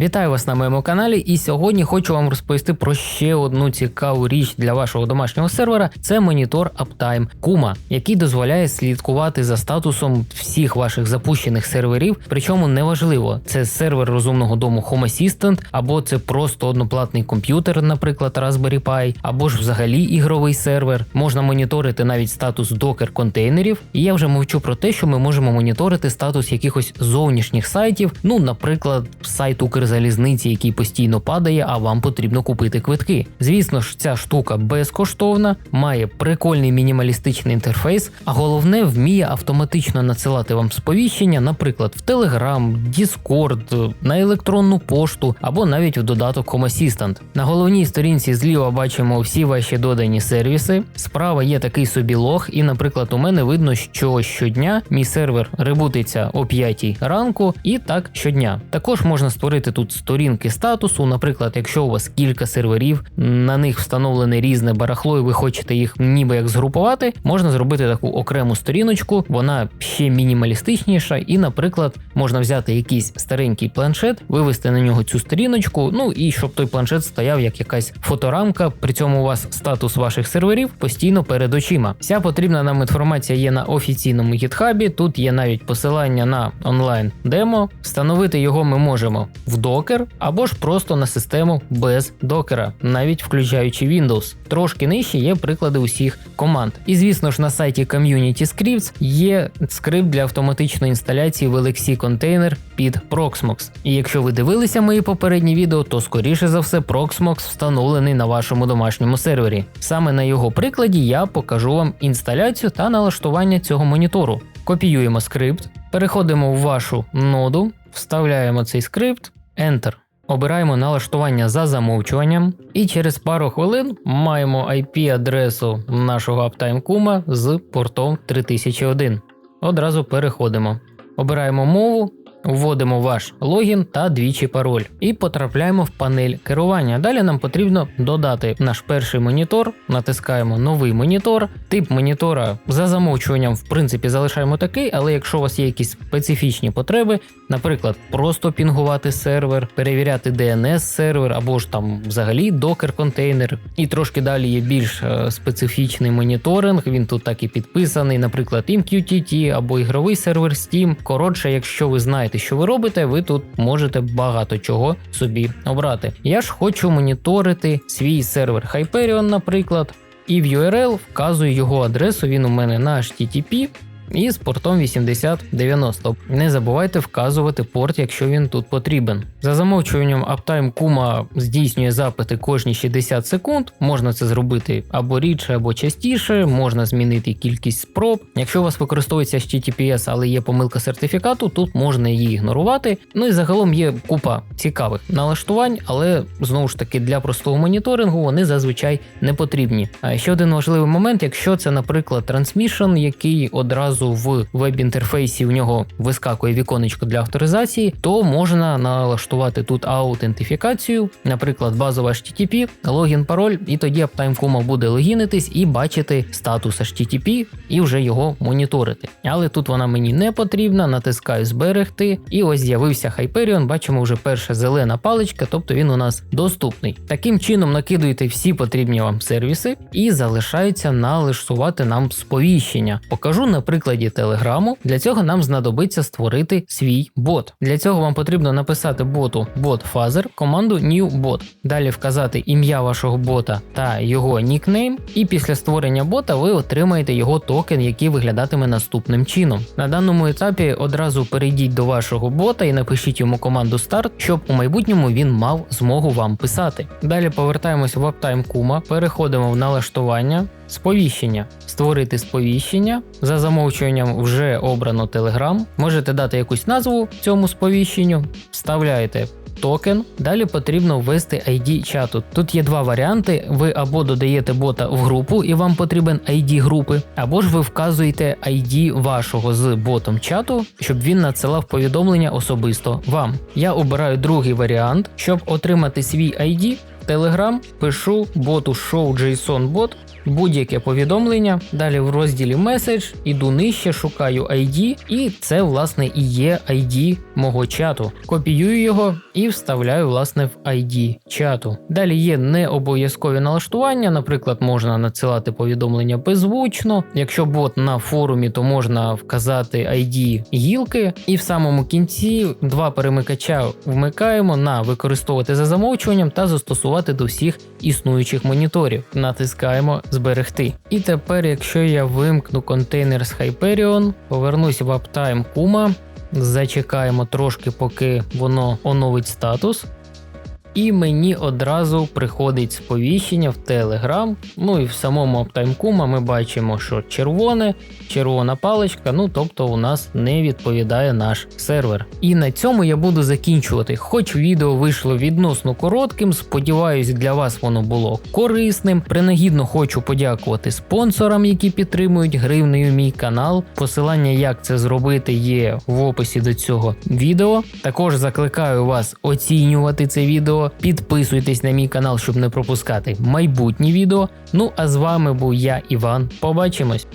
Вітаю вас на моєму каналі, і сьогодні хочу вам розповісти про ще одну цікаву річ для вашого домашнього сервера. Це монітор Uptime Kuma, який дозволяє слідкувати за статусом всіх ваших запущених серверів. Причому неважливо, це сервер розумного дому Home Assistant, або це просто одноплатний комп'ютер, наприклад, Raspberry Pi, або ж взагалі ігровий сервер. Можна моніторити навіть статус докер контейнерів. І я вже мовчу про те, що ми можемо моніторити статус якихось зовнішніх сайтів, ну, наприклад, сайт Укрзалізниці, який постійно падає, а вам потрібно купити квитки. Звісно ж, ця штука безкоштовна, має прикольний мінімалістичний інтерфейс, а головне вміє автоматично надсилати вам сповіщення, наприклад, в Telegram, Discord, на електронну пошту або навіть в додаток Home Assistant. На головній сторінці зліва бачимо всі ваші додані сервіси. Справа є такий собі лог, і, наприклад, у мене видно, що щодня мій сервер ребутиться о 5 ранку, і так щодня. Також можна створити тут сторінки статусу. Наприклад, якщо у вас кілька серверів, на них встановлене різне барахло, і ви хочете їх ніби як згрупувати, можна зробити таку окрему сторіночку, вона ще мінімалістичніша, і, наприклад, можна взяти якийсь старенький планшет, вивести на нього цю сторіночку, ну і щоб той планшет стояв як якась фоторамка. При цьому у вас статус ваших серверів постійно перед очима. Вся потрібна нам інформація є на офіційному гітхабі. Тут є навіть посилання на онлайн демо. Встановити його ми можемо в докер або ж просто на систему без докера, навіть включаючи Windows. Трошки нижче є приклади усіх команд. І звісно ж на сайті Community Scripts є скрипт для автоматичної інсталяції в Elixir контейнер під Proxmox. І якщо ви дивилися мої попередні відео, то скоріше за все Proxmox встановлений на вашому домашньому сервері. Саме на його прикладі я покажу вам інсталяцію та налаштування цього монітору. Копіюємо скрипт, переходимо в вашу ноду, вставляємо цей скрипт, Enter. Обираємо налаштування за замовчуванням, і через пару хвилин маємо IP-адресу нашого Uptime з портом 3001. Одразу переходимо. Обираємо мову, вводимо ваш логін та двічі пароль і потрапляємо в панель керування. Далі нам потрібно додати наш перший монітор, натискаємо новий монітор. Тип монітора за замовчуванням, в принципі, залишаємо такий, але якщо у вас є якісь специфічні потреби, наприклад, просто пінгувати сервер, перевіряти DNS сервер або ж там взагалі докер контейнер. І трошки далі є більш е, специфічний моніторинг. Він тут так і підписаний, наприклад, MQTT або ігровий сервер Steam. Коротше, якщо ви знаєте, що ви робите, ви тут можете багато чого собі обрати. Я ж хочу моніторити свій сервер Hyperion, наприклад. І в URL вказую його адресу, він у мене на HTTP і з портом 8090. Не забувайте вказувати порт, якщо він тут потрібен. За замовчуванням Uptime Kuma здійснює запити кожні 60 секунд. Можна це зробити або рідше, або частіше, можна змінити кількість спроб. Якщо у вас використовується HTTPS, але є помилка сертифікату, тут можна її ігнорувати. Ну і загалом є купа цікавих налаштувань, але знову ж таки для простого моніторингу вони зазвичай не потрібні. А ще один важливий момент, якщо це, наприклад, Transmission, який одразу в веб-інтерфейсі в нього вискакує віконечко для авторизації, то можна налаштувати тут аутентифікацію, наприклад, базова HTTP, логін, пароль, і тоді Uptime буде логінитись і бачити статус HTTP і вже його моніторити. Але тут вона мені не потрібна, натискаю зберегти, і ось з'явився Hyperion, бачимо вже перша зелена паличка, тобто він у нас доступний. Таким чином накидуєте всі потрібні вам сервіси і залишається налаштувати нам сповіщення. Покажу на прикладі Телеграму. Для цього нам знадобиться створити свій бот. Для цього вам потрібно написати боту bot команду new bot. Далі вказати ім'я вашого бота та його нікнейм, і після створення бота ви отримаєте його токен, який виглядатиме наступним чином. На даному етапі одразу перейдіть до вашого бота і напишіть йому команду Start, щоб у майбутньому він мав змогу вам писати. Далі повертаємось в Uptime Kuma, переходимо в налаштування. Сповіщення. Створити сповіщення. За замовчуванням вже обрано Telegram. Можете дати якусь назву цьому сповіщенню, вставляєте токен. Далі потрібно ввести ID чату. Тут є два варіанти: ви або додаєте бота в групу і вам потрібен ID групи, або ж ви вказуєте ID вашого з ботом чату, щоб він надсилав повідомлення особисто вам. Я обираю другий варіант, щоб отримати свій ID. Telegram, пишу боту show.json bot будь-яке повідомлення. Далі в розділі меседж іду нижче, шукаю ID, і це власне і є ID мого чату. Копіюю його і вставляю власне в ID чату. Далі є не обов'язкові налаштування, наприклад, можна надсилати повідомлення беззвучно. Якщо бот на форумі, то можна вказати ID гілки, і в самому кінці два перемикача вмикаємо на використовувати за замовчуванням та застосувати до всіх існуючих моніторів. Натискаємо зберегти. І тепер, якщо я вимкну контейнер з Hyperion, повернусь в Uptime Kuma, зачекаємо трошки, поки воно оновить статус. І мені одразу приходить сповіщення в Telegram. Ну і в самому Kuma ми бачимо, що червоне, червона паличка, ну тобто у нас не відповідає наш сервер. І на цьому я буду закінчувати. Хоч відео вийшло відносно коротким, сподіваюсь, для вас воно було корисним. Принагідно хочу подякувати спонсорам, які підтримують гривнею мій канал. Посилання, як це зробити, є в описі до цього відео. Також закликаю вас оцінювати це Підписуйтесь на мій канал, щоб не пропускати майбутні відео. Ну а з вами був я, Іван. Побачимось!